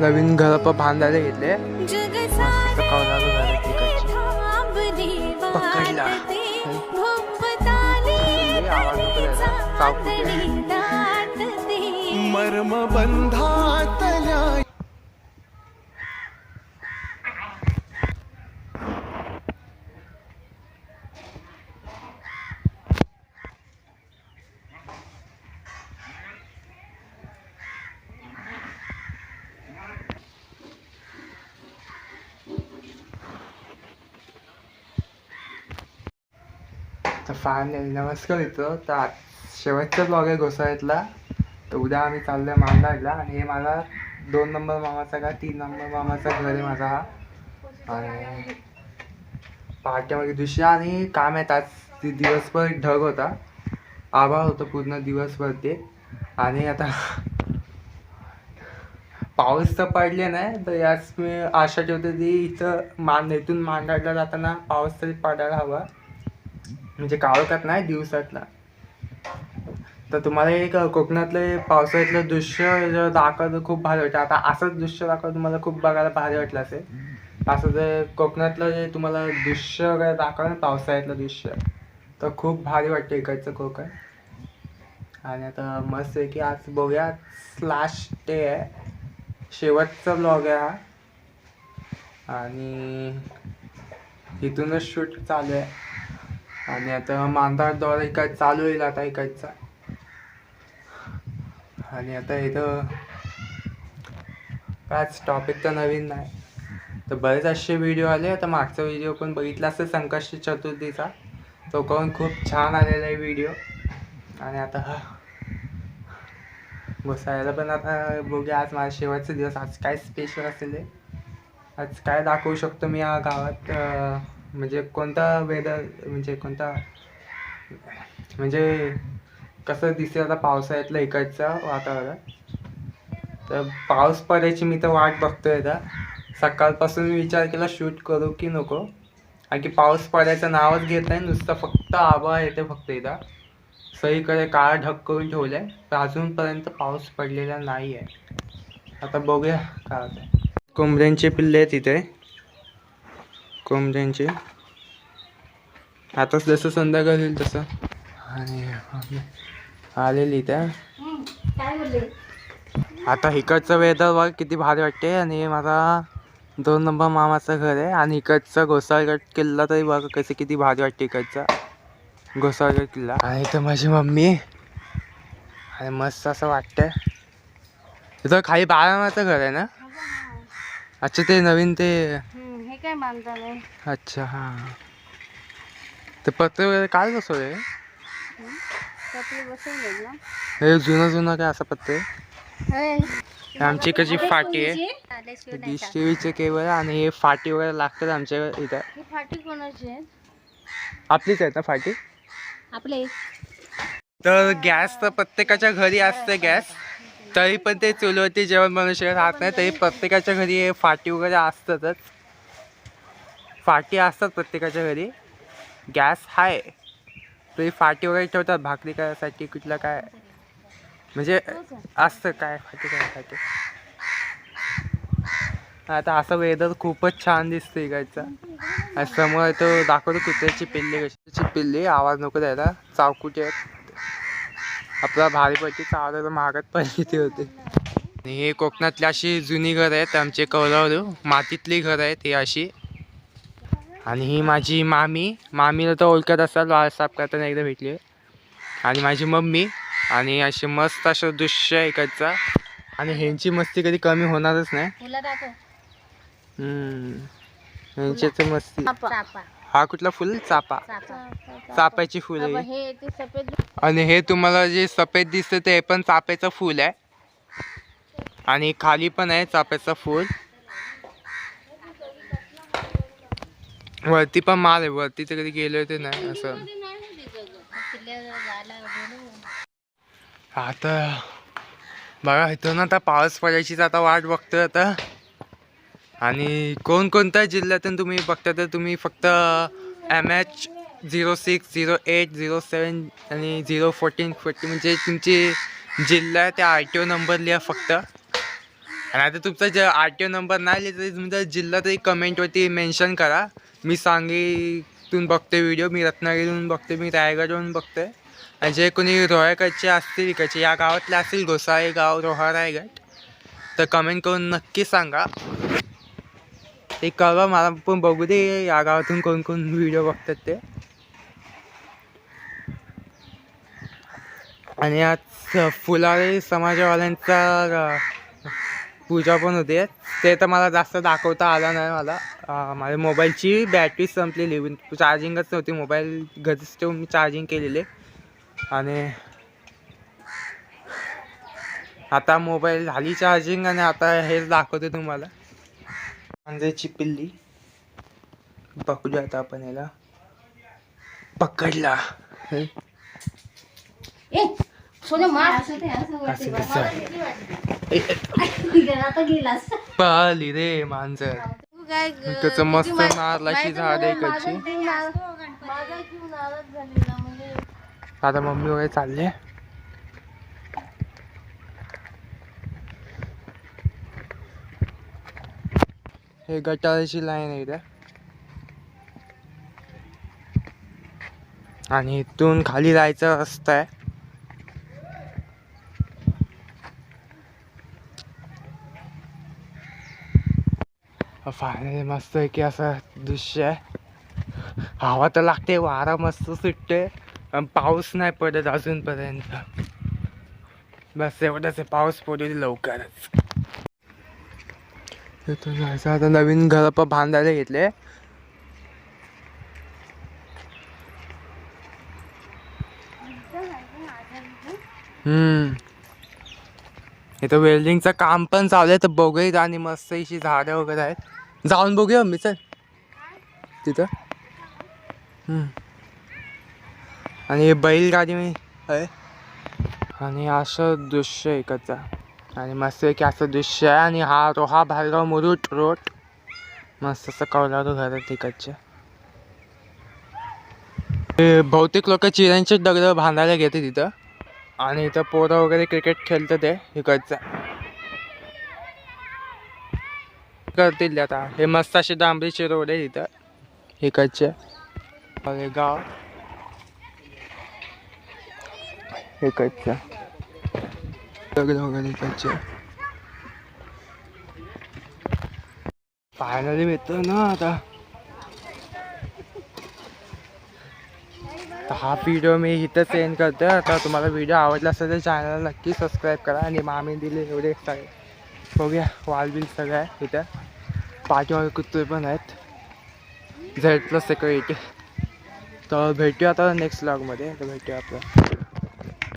नवीन घर पण बांधायला घेतले. पकडला. मर्म बंधातल्या तर फायनल नमस्कार मित्र. तर आज शेवटचा ब्लॉग आहे घोसाळ्यातला तर उद्या आम्ही चाललोय मांडायला आणि हे मला दोन नंबर मामाचा का तीन नंबर मामाचा घर आहे माझा हा. आणि पहाटेमध्ये दुसरी आणि काम आहेत. आज ती दिवसभर ढग होता. आभाळ होतं पूर्ण दिवसभर ते. आणि आता पाऊस तर पडले नाही तर याच मी आशा ठेवते ती इथं मान इथून मांडायला जाताना पाऊस तरी पडायला हवा. म्हणजे काळोखात नाही दिवसातला. तर तुम्हाला एक कोकणातले पावसाळ्यातलं दृश्य जर दाखवलं खूप भारी वाटतं आता असंच दृश्य दाखवलं तुम्हाला खूप बघायला भारी वाटलं असेल. असं जर कोकणातलं जे तुम्हाला दृश्य वगैरे दाखवलं ना पावसाळ्यातलं दृश्य तर खूप भारी वाटतं इकडचं कोकण. आणि आता मस्त आहे की आज बघूया लास्ट डे आहे. शेवटचा ब्लॉग आहे हा. आणि इथूनच शूट चालू आहे. आणि आता मांदार दौरा इकडे चालू येईल आता इकडचा आणि आता इथं काच टॉपिक तर नवीन नाही. तर बरेच असे व्हिडिओ आले. आता मागचा व्हिडिओ पण बघितला असेल संकष्टी चतुर्थीचा तो पण खूप छान आलेला आहे व्हिडिओ आणि आता घुसायला बसायला पण आता बघूया. आज माझा शेवटचा दिवस. आज काय स्पेशल असेल ते आज काय दाखवू शकतो मी या गावात म्हणजे कोणता वेदर म्हणजे कोणता म्हणजे कसं दिसेल आता पावसाळ्यातलं इकडचं वातावरण? तर पाऊस पडायची मी तर वाट बघतोय आता. सकाळपासून विचार केला शूट करू की नको? कारण की पाऊस पडायचं नावच घेत नाही नुसतं फक्त आभाळ येते फक्त इथं सगळीकडे काळ ढग करून ठेवलंय तर अजूनपर्यंत पाऊस पडलेला नाही आहे आता बघूया काय होतं कोंबड्यांचे पिल्ले आहेत इथे. कोंबड्यांचे आताच जसं संध्याकाळ होईल तसं. आणि आलेली त्या. आता इकडचं वेदर बघ किती भारी वाटते. आणि माझा दोन नंबर मामाचं घर आहे. आणि इकडचा घोसाळगड किल्ला तरी बघा कसं किती भारी वाटते इकडचा. घोसाळगड किल्ला. आणि इथं माझी मम्मी. आणि मस्त असं वाटतंय. इथं खाली बाळामाचं घर आहे ना? अच्छा ते नवीन ते हे काय मानता नाही. अच्छा हां. ते पत्रे वगैरे काय बसवले बसवले ना. हे जुनं जुनं काय असं होय. आमची कशी फाटी आहे. डिश. टीव्हीचे केबल आणि हे फाटी वगैरे लागतात आमच्या इथं. ही फाटी कोणाची आहे? आपलीच आहेत ना फाटी? आपले. तर गॅस तर प्रत्येकाच्या घरी असते गॅस. तरी पण ते चुलीवरती जेवण बनवू शकत राहत नाही तरी प्रत्येकाच्या घरी हे फाटी वगैरे असतातच. फाटी असतात प्रत्येकाच्या घरी. गॅस आहे तरी फाटी वगैरे ठेवतात भाकरी करायसाठी कुठलं काय? म्हणजे असतं काय फाटी करायसाठी? आता असं वेदर खूपच छान दिसतं इकडचं समोर तो दाखवतो कुत्र्याची पिल्ली कशी पिल्ली? आवाज नको द्यायला. चावकुटी आहेत. आपला भारी पडते चावला महागात पडली ती होते. आणि हे कोकणातली अशी जुनी घर आहेत आमचे कौलावरू मातीतली घर आहेत ही अशी. आणि ही माझी मामी. मामीला तर ओळखत असाल वाळ साफ करताना एकदा भेटली. आणि माझी मम्मी. आणि असे मस्त असं दृश्य आहे इकडचं. आणि ह्यांची मस्ती कधी कमी होणारच नाही. ह्यांची तर मस्ती. चापा. हा कुठला फुल? चापा. चापा. चापाची फुल आहे हे. ते सफेद आणि हे तुम्हाला जे सफेद दिसतं ते पण चाफ्याचं फूल आहे. आणि खाली पण आहे चाफ्याचं फूल. वरती पण माल आहे वरती तर कधी गेलो ते नाही असं. आता बघा इथून आता पाऊस पडायचीच आता वाट बघतोय आता. आणि कोणकोणत्या जिल्ह्यातून तुम्ही बघता तर तुम्ही फक्त M H zero six zero eight zero seven आणि झिरो फोर्टीन फोर्टी म्हणजे तुमची जिल्हा आहे त्या आय टी ओ नंबर लिहा फक्त. आणि आता तुमचा जे आर टी ओ नंबर नाही लिहिलं तरी तुमचा जिल्हा तरी कमेंटवरती मेन्शन करा. मी सांगलीतून बघते व्हिडिओ मी रत्नागिरीतून बघते मी रायगडवरून बघते आणि जे कोणी रोहाकडचे असतील इकडचे या गावातले असतील घोसाळे गाव रोहा रायगड तर कमेंट करून नक्की सांगा. ते कळवा मला पण बघू दे या गावातून कोण कोण व्हिडिओ बघतात ते. आणि आज फुलारे समाजवाल्यांचा पूजा पण होते. ते तर मला जास्त दाखवता आला नाही मला. माझ्या मोबाईलची बॅटरी संपलेली. चार्जिंगच नव्हती मोबाईल घरीच ठेवून मी चार्जिंग केलेले. आणि आता मोबाईल झाली चार्जिंग आणि आता हेच दाखवते तुम्हाला. अंजेची पिल्ली. पकडू आता आपण याला. पकडला. ए सोने मार. असं तसं. ए, आता गेलास. पाली रे मांजर. काय त्याचं मस्त नारळाची झाड आहे इकडची माझा जीव नाराज झालेला म्हणजे? आता मम्मी वगैरे चालले हे गटाराची लाईन आहे इथे. आणि इथून खाली जायचा रस्ता आहे. फायनली मस्त आहे की असं दृश्य आहे. हवा तर लागते वारा मस्त सुटते आणि पाऊस नाही पडत अजूनपर्यंत. बस एवढंच आहे पाऊस पडू लवकरच. तिथून जायचं आता नवीन घर पण बांधायला घेतले. हम्म. इथं वेल्डिंगचं काम पण चालू आहे. तर बघूया आणि मस्त अशी झाडं वगैरे आहेत. जाऊन बघूया मी चल. तिथं. आणि बैलगाडी मी आहे. आणि असं दृश्य आहे इकडचं. आणि मस्त की असं दृश्य आहे आणि हा रोहा भालगाव मुरुट रोड. मस्त असं कौलारू घर आहे तिकडचे. हे बहुतेक लोक चिऱ्यांचे दगड बांधायला घेते तिथं आणि इथं पोरं वगैरे क्रिकेट खेळतं ते इकडचं. करतील आता. हे मस्त असे डांबरीचे रोड आहे तिथं इकडचे. अरे गाव इकडच्या दगड वगैरे इकडचे. फायनली मिळतो ना आता. हा व्हिडिओ मी इथंच एंड करतो आता तुम्हाला व्हिडिओ आवडला असेल तर चॅनलला नक्की सबस्क्राईब करा आणि मामी दिले एवढे सगळे बघूया वालबिल सगळं आहे इथं. पाठीमागे कुत्रे पण आहेत. झेड प्लस सिक्युरिटी तर भेटूया आता नेक्स्ट ब्लॉगमध्ये तर भेटूया आपलं.